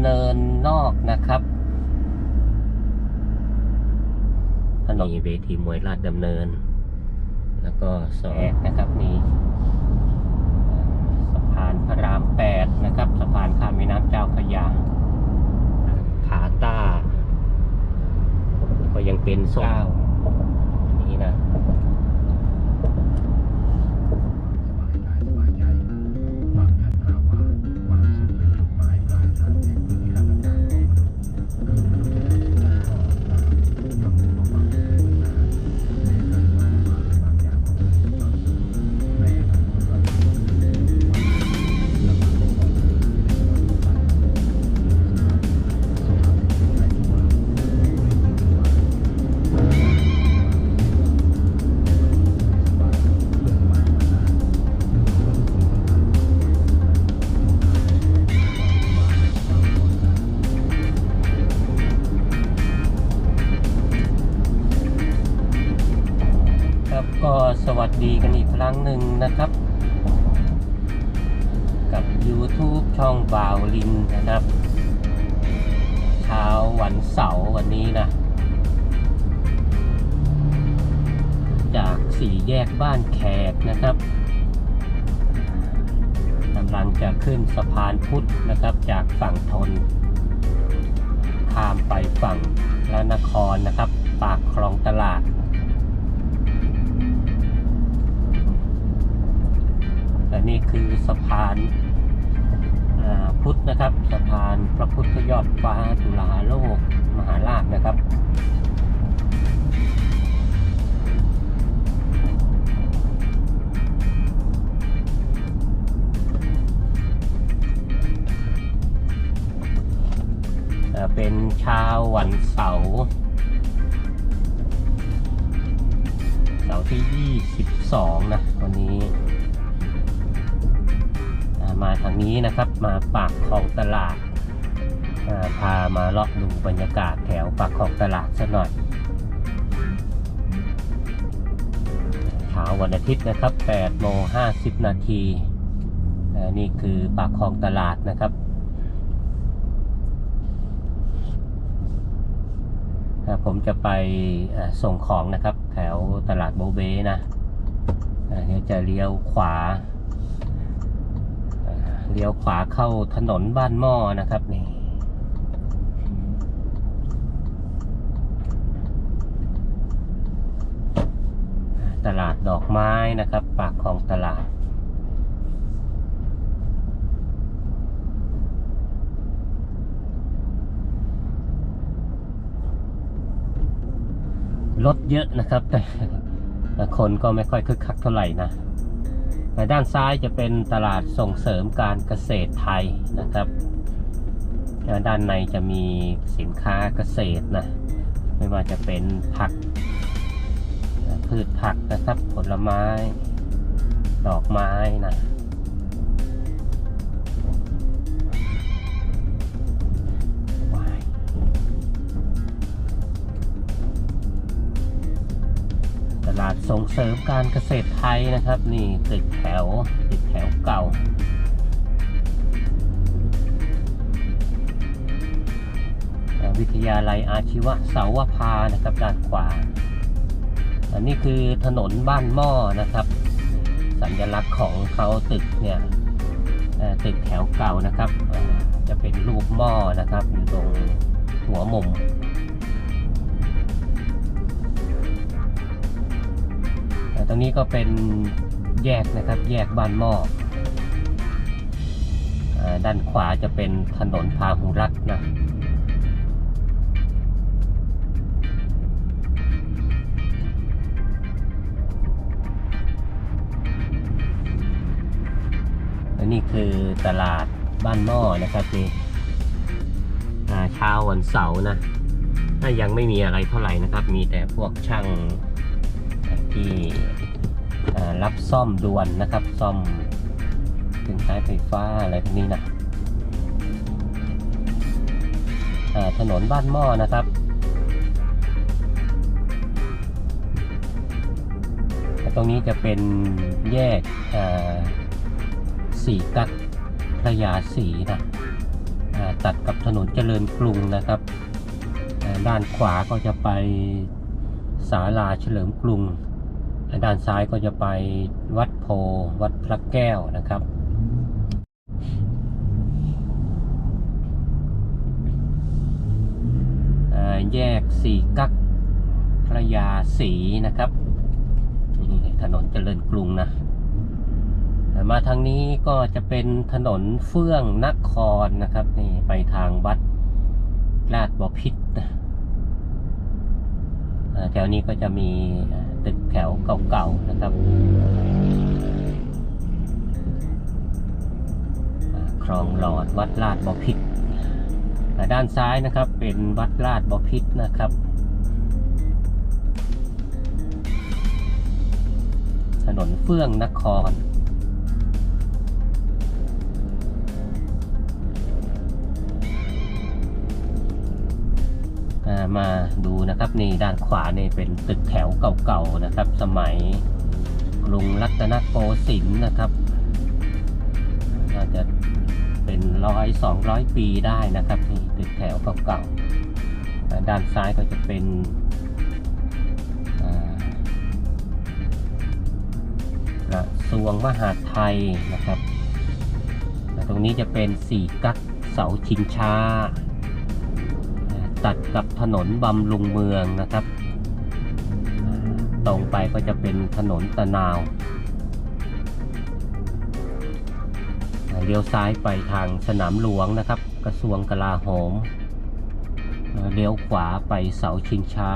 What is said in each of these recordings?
เนินนอกนะครับถนนเวทีมวยราชดำเนิน แล้วก็สอดนะครับมีเอ่อสะพานพระรามแปดนะครับสะพานข้ามแม่น้ำเจ้าพระยาผาต้า ก็ยังเป็นโซนนี้นะ นี่คือสะพานพุทธนะครับ สะพานพระพุทธยอดฟ้าจุฬาโลกมหาราชนะครับเป็นเช้าวันเสาร์เสาร์ที่ 22 นะวันนี้ มาทางนี้นะครับมาปากคลองตลาดาพามาเลาะดูบรรยากาศแถวปากคลองตลาดสักหน่อยเช้าวันอาทิตย์นะครับ8โมง50 นาทีนี่คือปากคลองตลาดนะครับผมจะไปส่งของนะครับ แถวตลาดโบเบนะเดี๋ยวจะเลี้ยวขวา เลี้ยวขวาเข้าถนนบ้านหม้อนะครับนี่ตลาดดอกไม้นะครับ ปากคลองตลาด รถเยอะนะครับ แต่คนก็ไม่ค่อยคึกคักเท่าไหร่นะ ด้านซ้ายจะเป็นตลาดส่งเสริมการเกษตรไทยนะครับด้านในจะมีสินค้าเกษตรนะไม่ว่าจะเป็นผัก พืชผักนะครับผลไม้ ดอกไม้นะาดส่งเสริมการเกษตรไทยนะครับ นี่ตึกแถวตึกแถวเก่าวิทยาลัยอาชีวะเสาวพานะครับด้านขวา อันนี้คือถนนบ้านหม้อนะครับ สัญลักษณ์ของเขาตึกเนี่ยตึกแถวเก่านะครับ จะเป็นรูปหม้อนะครับ อยู่ตรงหัวมุม ตรงนี้ก็เป็นแยกนะครับ แยกบ้านหม้ออาด้านขวาจะเป็นถนนพาหุรัตนะและนี่คือตลาดบ้านหม้อนะครับนี่อ่าเช้าวันเสาร์นะถ้ายังไม่มีอะไรเท่าไหร่นะครับ มีแต่พวกช่าง ที่รับซ่อมด่วนนะครับ ซ่อมเครื่องใช้ไฟฟ้าอะไรพวกนี้นะถนนบ้านหม้อนะครับตรงนี้จะเป็นแยกสี่กักพระยาสีนะตัดกับถนนเจริญกรุงนะครับ ด้านขวาก็จะไปศาลาเฉลิมกรุง ด้านซ้ายก็จะไปวัดโพ วัดพระแก้วนะครับ แยกสี่กักพระยาศรีนะครับ นี่ถนนเจริญกรุงนะมาทางนี้ก็จะเป็นถนนเฟื่องนครนะครับนี่ไปทางวัดลาดบ่อพิษแถวนี้ก็จะมี ตึกแถวเก่าๆนะครับคลองหลอดวัดลาดบพิษด้านซ้ายนะครับเป็นวัดลาดบพิษนะครับ ถนนเฟื่องนคร มาดูนะครับนี่ด้านขวานี่เป็นตึกแถวเก่าๆนะครับ สมัยกรุงรัตนโกสินทร์นะครับน่าจะเป็นร้อยสองร้อยปีได้นะครับนี่ตึกแถวเก่าๆด้านซ้ายก็จะเป็นกระทรวงมหาดไทยนะครับ ตรงนี้จะเป็นสี่กักเสาชิงช้า ตัดกับถนนบำรุงเมืองนะครับ ตรงไปก็จะเป็นถนนตะนาวเลี้ยวซ้ายไปทางสนามหลวงนะครับ กระทรวงกลาโหมเอ่อเลี้ยวขวาไปเสาชิงช้า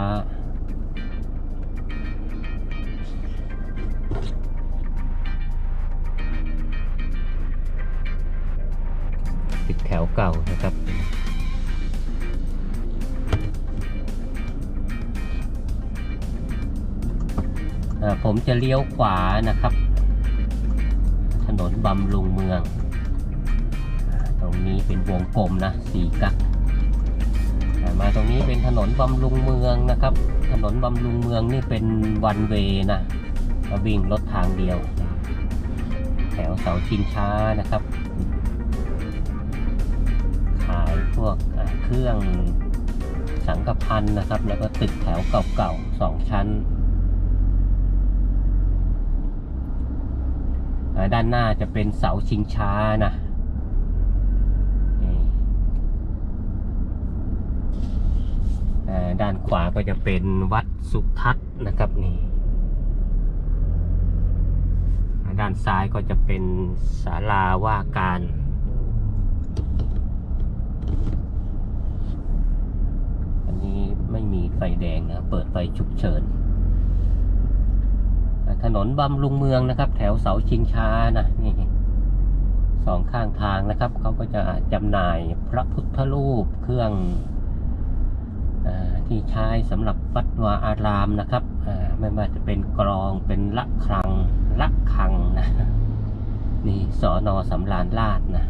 ติดแถวเก่านะครับ ผมจะเลี้ยวขวานะครับ ถนนบำรุงเมือง ตรงนี้เป็นวงกลมนะสี่กักอ่มาตรงนี้เป็นถนนบำรุงเมืองนะครับ ถนนบำรุงเมืองนี่เป็นวันเวนะวิ่งรถทางเดียว แถวเสาชิงช้านะครับขายพวกเครื่องสังกพันนะครับ แล้วก็ตึกแถวเก่าๆสองชั้น อ่า ด้านหน้าจะเป็นเสาชิงช้านะด้านขวาก็จะเป็นวัดสุทัศน์นะครับนี่ด้านซ้ายก็จะเป็นศาลาว่าการอันนี้ไม่มีไฟแดงนะ เปิดไฟฉุกเฉิน ถนนบำรุงเมืองนะครับ แถวเสาชิงช้านะนี่สองข้างทางนะครับเขาก็จะจำหน่ายพระพุทธรูปเครื่องอที่ใช้สำหรับวัดวาอารามนะครับไม่ว่าจะเป็นกรองเป็นละครังละคังนะนี่สอนอสำราญราชนะ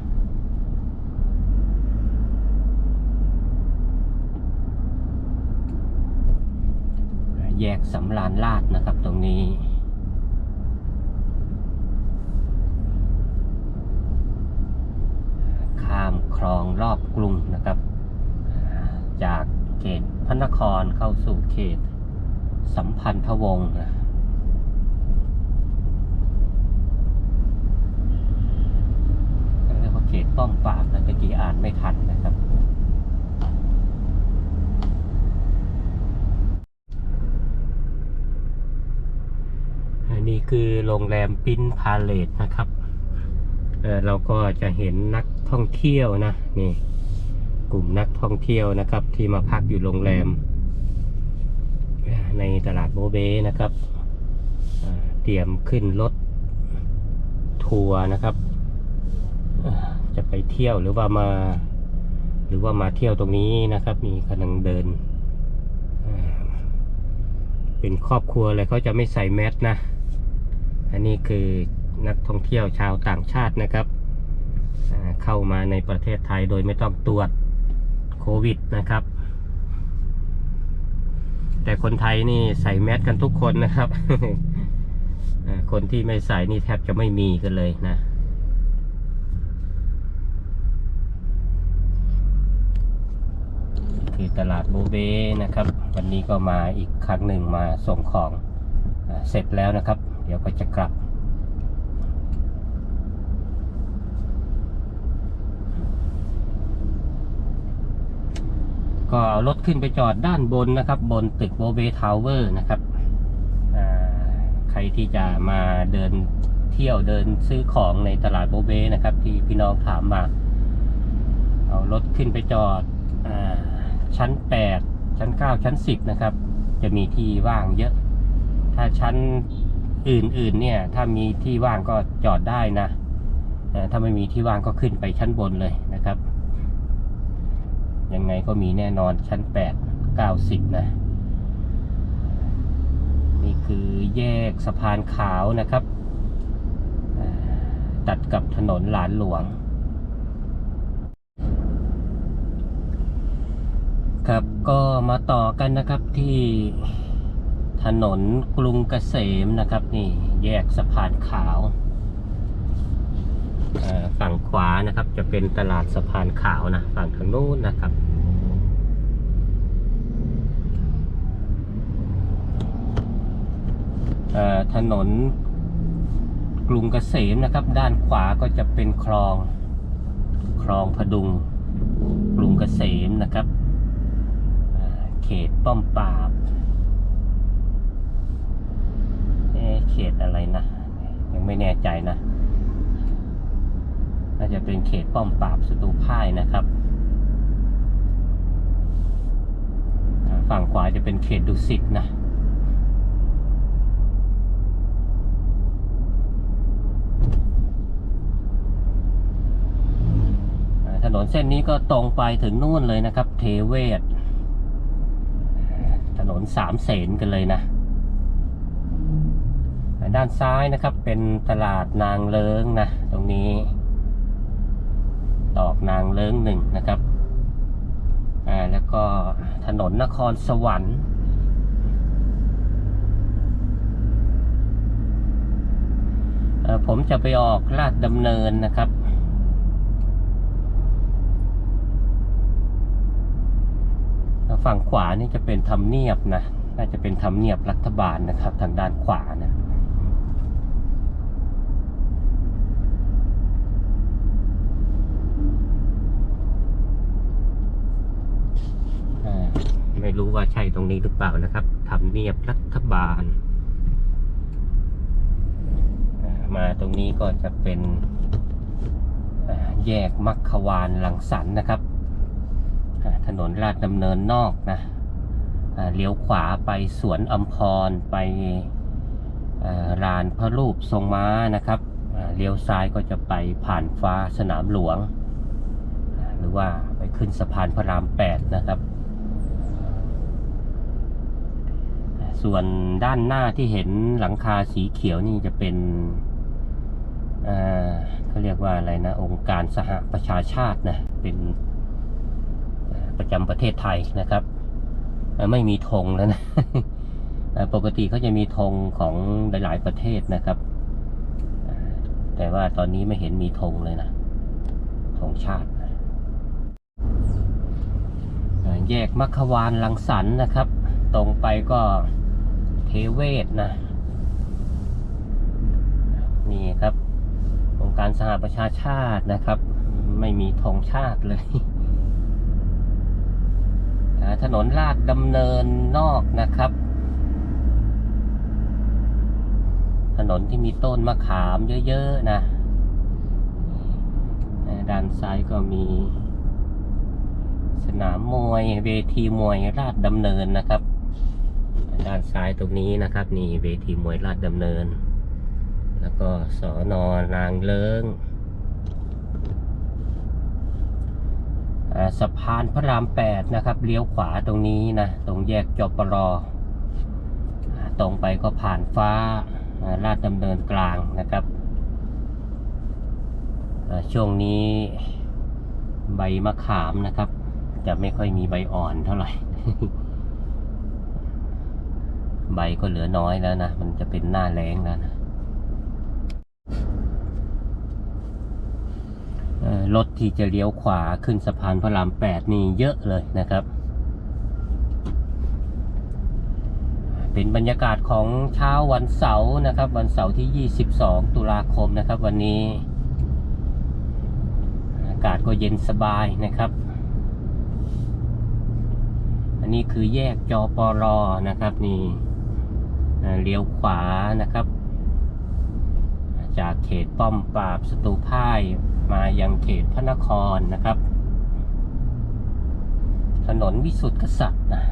แยกสำราญราชนะครับตรงนี้ ข้ามคลองรอบกรุงนะครับ จากเขตพระนครเข้าสู่เขตสัมพันธวงศ์นะเรียกว่าเขตป้อมปราบนะตะกี้อ่านไม่ทันนะครับอันนี้คือโรงแรมปิ้นพาเลตนะครับเเราก็จะเห็นนัก ท่องเที่ยวนะนี่กลุ่มนักท่องเที่ยวนะครับ ที่มาพักอยู่โรงแรม ในตลาดโบเบนะครับเตรียมขึ้นรถทัวร์นะครับ จะไปเที่ยวหรือว่ามา หรือว่ามาเที่ยวตรงนี้นะครับ มีกำลังเดิน เป็นครอบครัวเลยเขาจะไม่ใส่แมสนะ อันนี้คือนักท่องเที่ยวชาวต่างชาตินะครับ เข้ามาในประเทศไทยโดยไม่ต้องตรวจโควิดนะครับ แต่คนไทยนี่ใส่แมสกันทุกคนนะครับ คนที่ไม่ใส่นี่แทบจะไม่มีกันเลยนะคือตลาดโบเบนะครับ วันนี้ก็มาอีกครั้งหนึ่งมาส่งของอเสร็จแล้วนะครับ เดี๋ยวก็จะกลับ ก็เอารถขึ้นไปจอดด้านบนนะครับ บนตึกโบเบทาวเวอร์นะครับใครที่จะมาเดินเที่ยวเดินซื้อของในตลาดโบเบนะครับ ที่พี่น้องถามมา เอารถขึ้นไปจอดอชั้น 8 ชั้น 9 ชั้น 10 นะครับ จะมีที่ว่างเยอะ ถ้าชั้นอื่นๆเนี่ย ถ้ามีที่ว่างก็จอดได้นะถ้าไม่มีที่ว่างก็ขึ้นไปชั้นบนเลย ยังไงก็มีแน่นอนชั้น 8 90 นะ นี่คือแยกสะพานขาวนะครับ ตัดกับถนนหลานหลวง ครับก็มาต่อกันนะครับที่ถนนกรุงเกษมนะครับ นี่แยกสะพานขาว ฝั่งขวานะครับ จะเป็นตลาดสะพานขาวนะฝั่งทางนู้นนะครับถนนกรุงเกษมนะครับ ด้านขวาก็จะเป็นคลองคลองพดุงกรุงเกษมนะครับเขตป้อมปราบเเขตอะไรนะ ยังไม่แน่ใจนะ น่าจะเป็นเขตป้อมปราบสตูพ่ายนะครับ ฝั่งขวาจะเป็นเขตดุสิตนะถนนเส้นนี้ก็ตรงไปถึงนู่นเลยนะครับ เทเวศถนนสามเสนกันเลยนะ ด้านซ้ายนะครับเป็นตลาดนางเลิงนะ ตรงนี้ ตอกนางเลิงหนึ่งนะครับอ่าแล้วก็ถนนนครสวรรค์เอ่อผมจะไปออกลาดดำเนินนะครับ ฝั่งขวานี่จะเป็นทำเนียบนะ น่าจะเป็นทำเนียบรัฐบาลนะครับ ทางด้านขวานะ อ่า ไม่รู้ว่าใช่ตรงนี้หรือเปล่านะครับทำเนียบรัฐบาล มาตรงนี้ก็จะเป็นแยกมัคควานลังสรรนะครับ ถนนลาดดำเนินนอกนะเลี้ยวขวาไปสวนอัมพรไปลานพระรูปทรงม้านะครับเลี้ยวซ้ายก็จะไปผ่านฟ้าสนามหลวง หรือว่าไปขึ้นสะพานพระราม 8 นะครับอ่า ส่วนด้านหน้าที่เห็นหลังคาสีเขียวนี่จะเป็นเขาเรียกว่าอะไรนะ องค์การสหประชาชาตินะ เป็นประจำประเทศไทยนะครับ ไม่มีธงแล้วนะ ปกติเขาจะมีธงของหลาย ๆ ประเทศนะครับ แต่ว่าตอนนี้ไม่เห็นมีธงเลยนะธงชาติ แยกมัคควานลังสรรค์นะครับ ตรงไปก็ เทเวศนะ นี่ครับองค์การสหประชาชาตินะครับ ไม่มีธงชาติเลยถนนลาดดำเนินนอกนะครับ ถนนที่มีต้นมะขามเยอะๆนะอ่าด้านซ้ายก็มี สนามมวยเวทีมวยลาดดำเนินนะครับ ด้านซ้ายตรงนี้นะครับ นี่เวทีมวยลาดดำเนิน แล้วก็สอนอนางเลิงสะพานพระราม8นะครับเลี้ยวขวาตรงนี้นะ ตรงแยกจปรอตรงไปก็ผ่านฟ้าอ่าลาดดำเนินกลางนะครับ ช่วงนี้ใบมะขามนะครับ จะไม่ค่อยมีใบอ่อนเท่าไหร่ ใบก็เหลือน้อยแล้วนะ มันจะเป็นหน้าแรงแล้วนะรถที่จะเลี้ยวขวาขึ้นสะพานพระรามแปดนี่เยอะเลยนะครับ เป็นบรรยากาศของเช้าวันเสาร์นะครับ วันเสาร์ที่ 22 ตุลาคมนะครับ วันนี้อากาศก็เย็นสบายนะครับ อันนี้คือแยกจอปรอนะครับนี่ เลี้ยวขวานะครับ จากเขตป้อมปราบสตูพ่ายมายังเขตพระนครนะครับ ถนนวิสุทธิกษัตริย์นะ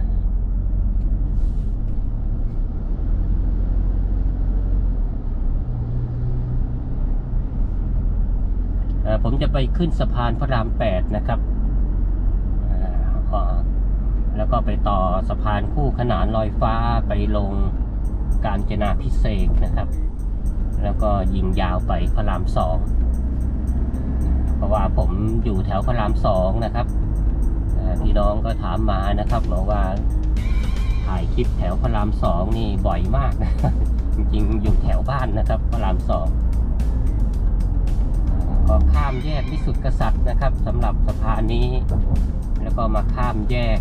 ผมจะไปขึ้นสะพานพระรามแปดนะครับแล้วก็ไปต่อสะพานคู่ขนานลอยฟ้าไปลง การจนาพิเศษนะครับ แล้วก็ยิงยาวไปพระรามสองเพราะว่าผมอยู่แถวพระรามสองนะครับพี่น้องก็ถามมานะครับบอกว่าถ่ายคลิปแถวพระรามสองนี่บ่อยมากนะจริงๆอยู่แถวบ้านนะครับพระรามสองก็ข้ามแยกวิสุทธิกษัตริย์นะครับสำหรับสะพานนี้ แล้วก็มาข้ามแยก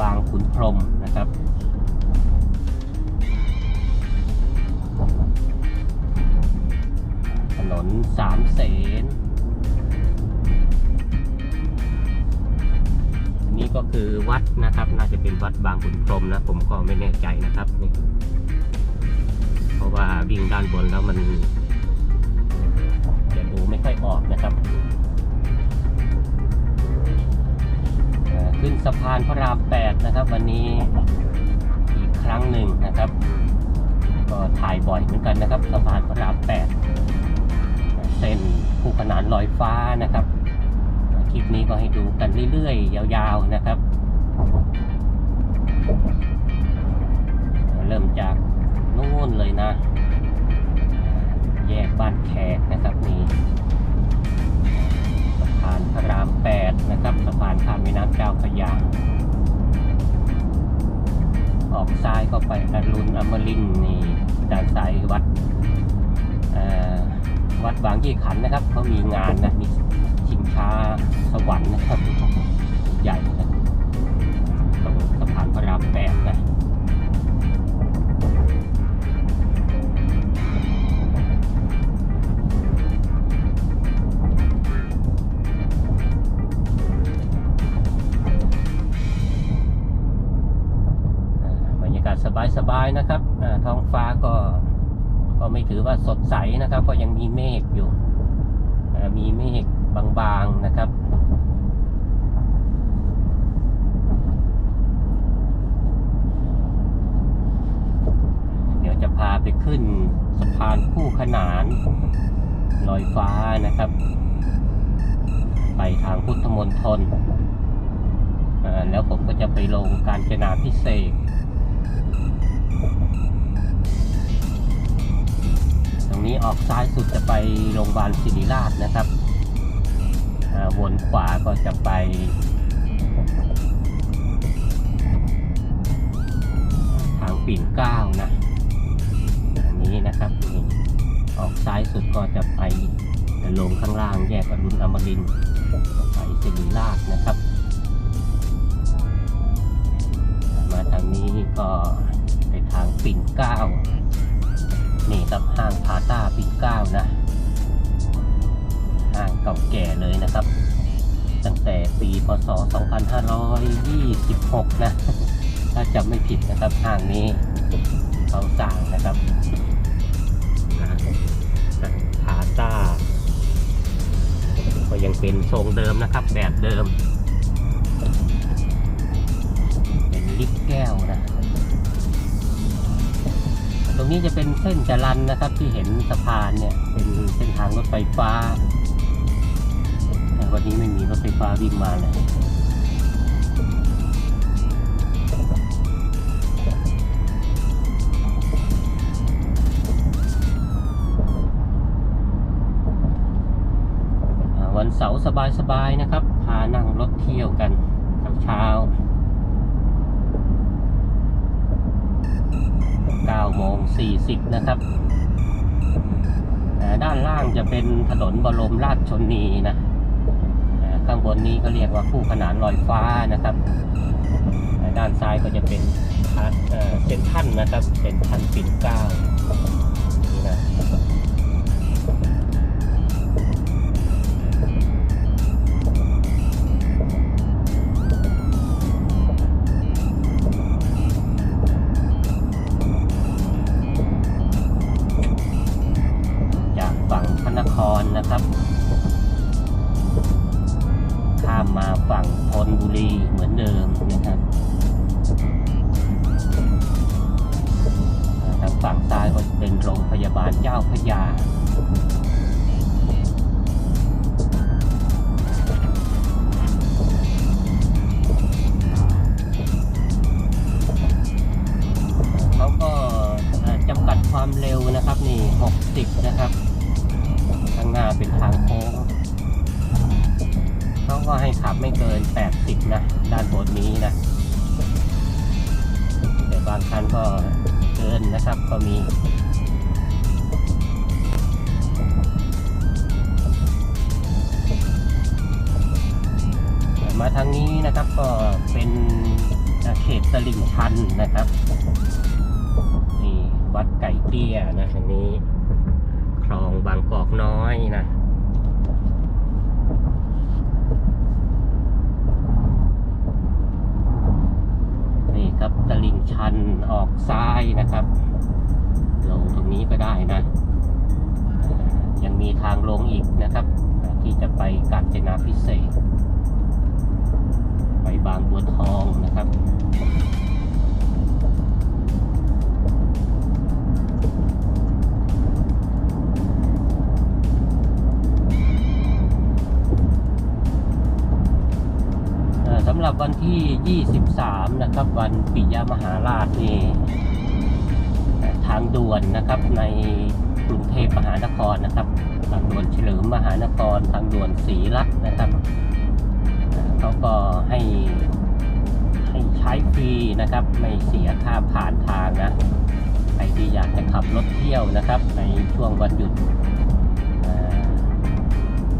บางขุนพรมนะครับ นนสามเสนนนี้ก็คือวัดนะครับ น่าจะเป็นวัดบางขุนพรมนะ ผมก็ไม่แน่ใจนะครับนี่เพราะว่าวิ่งด้านบนแล้วมันจะดูไม่ค่อยออกนะครับขึ้นสะพานพระรามแปดนะครับ วันนี้อีกครั้งหนึ่งนะครับ ก็ถ่ายบ่อยเหมือนกันนะครับ สะพานพระรามแปด นานลอยฟ้านะครับ คลิปนี้ก็ให้ดูกันเรื่อยๆ ยาวๆนะครับ เริ่มจากนู่นเลยนะ แยกบ้านแขกนะครับนี่สะพานพระรามแปดนะครับสะพานข้ามแม่น้ำเจ้าพระยาออกซ้ายก็ไปอรุณอมรินนี่ด้านซ้ายวัด วัดบางยี่ขันนะครับเขามีงานนะมีชิงช้าสวรรค์นะครับใหญ่นะตรงสะพานพระรามแปดนะ ไม่ถือว่าสดใสนะครับ ก็ยังมีเมฆอยู่มีเมฆบางๆนะครับเดี๋ยวจะพาไปขึ้นสะพานคู่ขนานลอยฟ้านะครับ ไปทางพุทธมณฑลแล้วผมก็จะไปลงการจนาพิเศษ นี้ออกซ้ายสุดจะไปโรงพยาบาลศิริราชนะครับวนขวาก็จะไปทางปิ่นเกล้านะอันนี้นะครับนี่ออกซ้ายสุดก็จะไปลงข้างล่างแยกอรุณอมรินไปศิริราชนะครับ มาทางนี้ก็ไปทางปิ่นเกล้า นี่ครับห้างพาต้าปิ่นเก้านะ ห้างเก่าแก่เลยนะครับ ตั้งแต่ปีพศ 2526 นะ ถ้าจำไม่ผิดนะครับห้างนี้เขาสร้างนะครับพาต้าก็ยังเป็นทรงเดิมนะครับแบบเดิม งนี้จะเป็นเส้นจรันนะครับ ที่เห็นสะพานเนี่ย เป็นเส้นทางรถไฟฟ้า แต่วันนี้ไม่มีรถไฟฟ้าวิ่งมาเลยวันเสาร์สบายๆนะครับ พานั่งรถเที่ยวกันเช้าๆ 9โมง40 นะครับด้านล่างจะเป็นถนนบรมราชชนนีนะข้างบนนี้ก็เรียกว่าคู่ขนานลอยฟ้านะครับ ด้านซ้ายก็จะเป็นทางเออเส้นท่านนะครับ เป็นท่านปิ่นเก้า เป็นทางโค้งเขาก็ให้ขับไม่เกิน 80 นะ ด้านบนนี้นะ แต่บางคันก็เกินนะครับก็มีมาทางนี้นะครับก็เป็นเขตตลิ่งชันนะครับ นี่วัดไก่เตี้ยนะทางนี้ คลองบางกอกน้อยนะนี่ครับตลิ่งชันออกซ้ายนะครับ ลงตรงนี้ก็ได้นะ ยังมีทางลงอีกนะครับ ที่จะไปกาญจนาพิเศษ ไปบางบัวทองนะครับ ที่23นะครับ วันปิยมหาราชนี่ทางด่วนนะครับในกรุงเทพมหานครนะครับ ทางด่วนเฉลิมมหานคร ทางด่วนศรีรัตน์นะครับเขาก็ให้ให้ใช้ฟรีนะครับ ไม่เสียค่าผ่านทางนะใครที่อยากจะขับรถเที่ยวนะครับ ในช่วงวันหยุด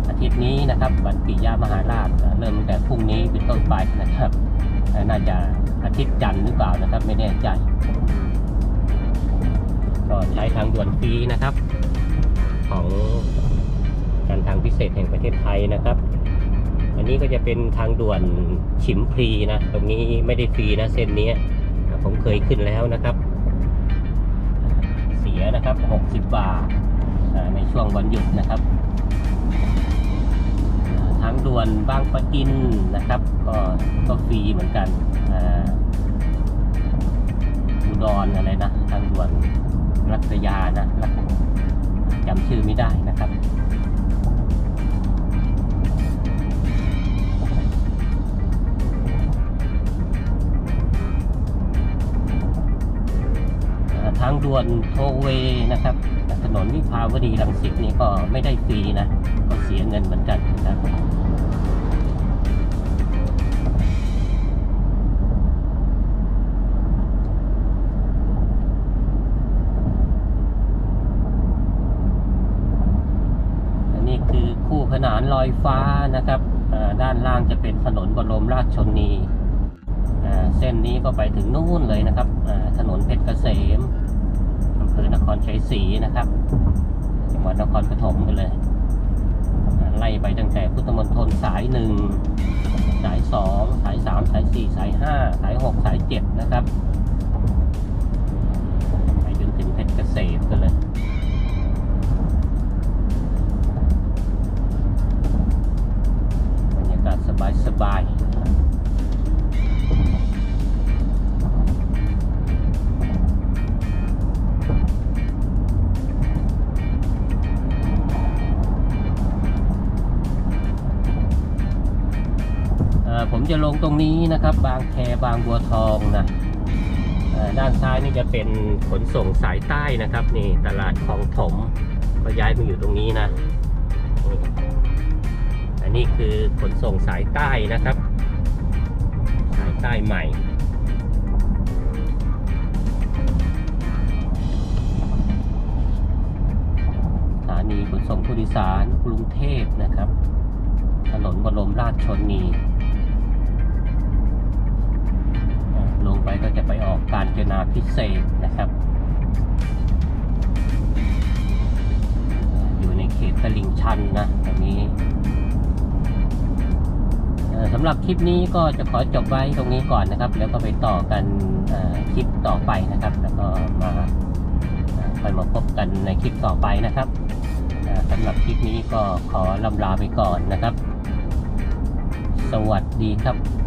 อาทิตย์นี้นะครับวันปิยมหาราชเริ่มตั้งแต่พรุ่งนี้เป็นต้นไปนะครับ น่าจะอาทิตย์จันทร์หรือเปล่านะครับ ไม่แน่ใจก็ใช้ทางด่วนฟรีนะครับ ของการทางพิเศษแห่งประเทศไทยนะครับ อันนี้ก็จะเป็นทางด่วนฉิมพลีนะ ตรงนี้ไม่ได้ฟรีนะเส้นนี้ผมเคยขึ้นแล้วนะครับ เสียนะครับ 60 บาทในช่วงวันหยุดนะครับ ทางด่วนบางปะอินนะครับ ก็ก็ฟรีเหมือนกันอุดรอะไรนะ ทางด่วนรัตยานะรัจำชื่อไม่ได้นะครับทางด่วนโทเวนะครับ ถนนวิภาวดีรังสิตนี่ก็ไม่ได้ฟรีนะ ก็เสียเงินเหมือนกันนะครับ ถนนบรมราชชนนีเส้นนี้ก็ไปถึงนู่นเลยนะครับ ถนนเพชรเกษมอำเภอนครชัยศรีนะครับ จังหวัดนครปฐมกันเลย ไล่ไปตั้งแต่พุทธมณฑลสายหนึ่ง สายสอง สายสาม สายสี่ สายห้า สายหก สายเจ็ดนะครับ ตรงนี้นะครับ บางแคบางบัวทองนะด้านซ้ายนี่จะเป็นขนส่งสายใต้นะครับ นี่ตลาดคลองถมก็ย้ายมาอยู่ตรงนี้นะอันนี้คือขนส่งสายใต้นะครับ สายใต้ใหม่สถานีขนส่งผู้โดยสารกรุงเทพนะครับ ถนนบรมราชชนนี ก็จะไปออกการเจนาพิเศษนะครับอยู่ในเขตตลิ่งชันนะตรงนี้สำหรับคลิปนี้ก็จะขอจบไว้ตรงนี้ก่อนนะครับ แล้วก็ไปต่อกันคลิปต่อไปนะครับ แล้วก็มาค่อยมาพบกันในคลิปต่อไปนะครับสำหรับคลิปนี้ก็ขอลำลาไปก่อนนะครับ สวัสดีครับ